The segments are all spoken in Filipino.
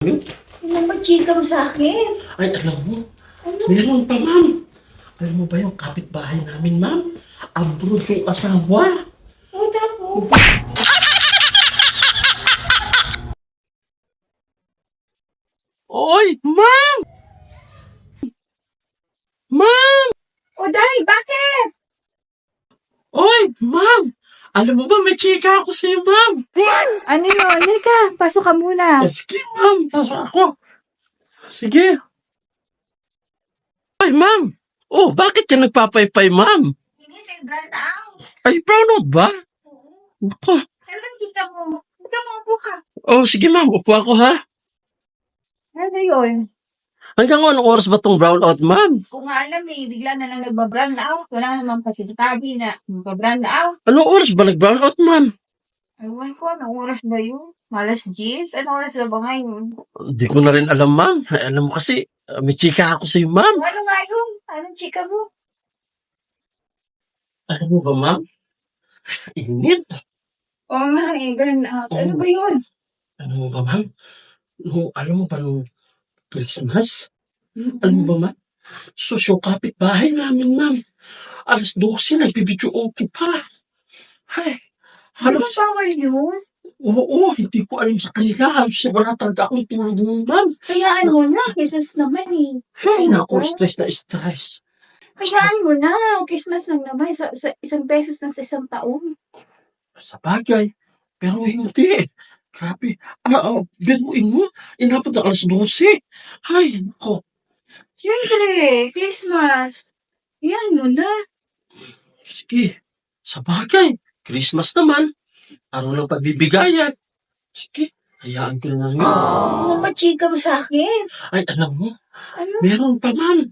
Ano naman chika mo sa akin? Ay, alam mo, Ano? meron pa, ma'am. Alam mo ba yung kapitbahay namin, ma'am? Abroad yung asawa. O tapos? Oy, ma'am! Ma'am! O Day, bakit? Oy, ma'am! Alam mo ba, may chika ako sa'yo, ma'am. Ano yun? Halika, pasok ka muna. Ah, sige, ma'am. Pasok ako. Sige. Ay, ma'am. Oh, bakit ka nagpapaypay, ma'am? Hindi, tayo brand out. Ay, brownout ba? Ako. Ano chika mo? Ito mo, upo ka. Oh, sige, ma'am. Upo ako, ha? Ano yun? Hanggang anong oras ba tong brownout, ma'am? Kung nga alam eh, bigla na lang nagbabrand out. Wala naman kasi tabi na magbabrand out. Anong oras ba nag-brownout, ma'am? Ewan ko, anong oras ba yun? Malas G's? Anong oras na ba ngayon? Hindi ko na rin alam, ma'am. Ay, alam mo kasi, uh, may chika ako sa'yo, ma'am. Ano nga yun? Anong chika mo? Alam mo ba, ma'am? Init. Oo nga eh, brand out. Ano ba yun? Alam mo ba, ma'am? No, alam mo ba nung Christmas? Alam mo ba, ma'am? So, yung kapitbahay namin, ma'am. Alas 12, nagbibidyo okay pa. Ay, Ano halos, ba bawal yun? oo, hindi ko alam sa kanila. Halos wala talaga akong tulog nun, ma'am. Kayaan mo na, Christmas naman eh. Ay, naku, stress na stress. Kayaan mo na, Christmas lang naman, sa, sa isang beses na sa isang taon. Sa bagay. Pero hindi. Grabe. Ah, ah, biruin mo. Inabot na alas 12. Ay, nako. Siyempre, Christmas. Yan mo na. Sige. Sa bagay. Christmas naman. Araw ng pagbibigayan. Sige. Hayaan ko na nga. Ano ba chika mo sa akin? Ay, alam mo. Ano? Meron pa, ma'am.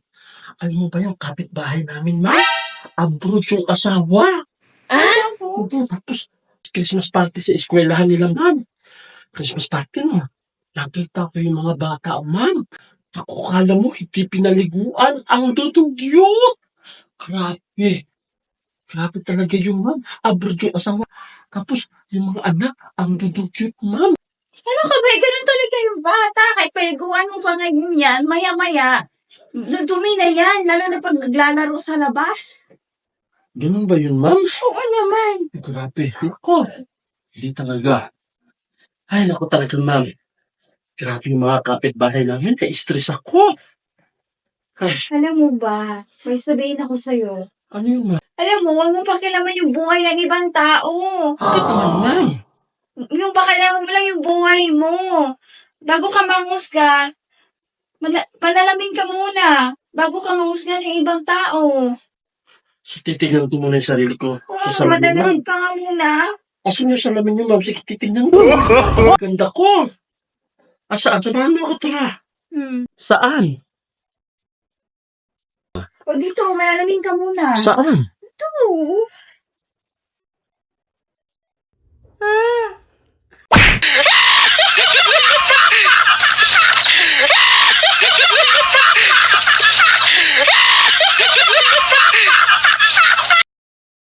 Alam mo ba yung kapitbahay namin, ma'am? Abroad yung asawa. Ah? Oo, tapos Christmas party sa eskwelahan nila, ma'am. Christmas party na. Nakita ko yung mga bata, ma'am. Ako kala mo, hindi pinaliguan ang dudugyo. Grabe. Grabe talaga yung ma'am. Abroad yung asawa. Tapos, yung mga anak, ang dudugyo, ma'am. Ano ka ba? Ganun talaga yung bata. Kahit paliguan mo pa ngayon yan, maya-maya, dumi na yan, lalo na pag naglalaro sa labas. Ganun ba yun, ma'am? Oo naman. Grabe. Nako. Hindi talaga. Ay, naku talaga, ma'am. Grabe yung mga kapitbahay namin. Na-stress ako. Ay, Alam mo ba, may sabihin ako sa'yo. ano yun, ma'am? Alam mo, huwag mo pakilaman yung buhay ng ibang tao. Bakit naman, ma'am? Yung pakilaman mo lang yung buhay mo. Bago ka manghusga, mana- panalamin ka muna. Bago ka manghusga ng ibang tao. So, titignan ko muna yung sarili ko Oo, sa salamin, ma'am. madalamin ka nga muna. Asan yung salamin ma'am? Sige, titignan ko. Ganda ko. Ah, saan? Saan mo ako tara? Hmm. Saan? O dito, malalamin ka muna. Saan? Oo.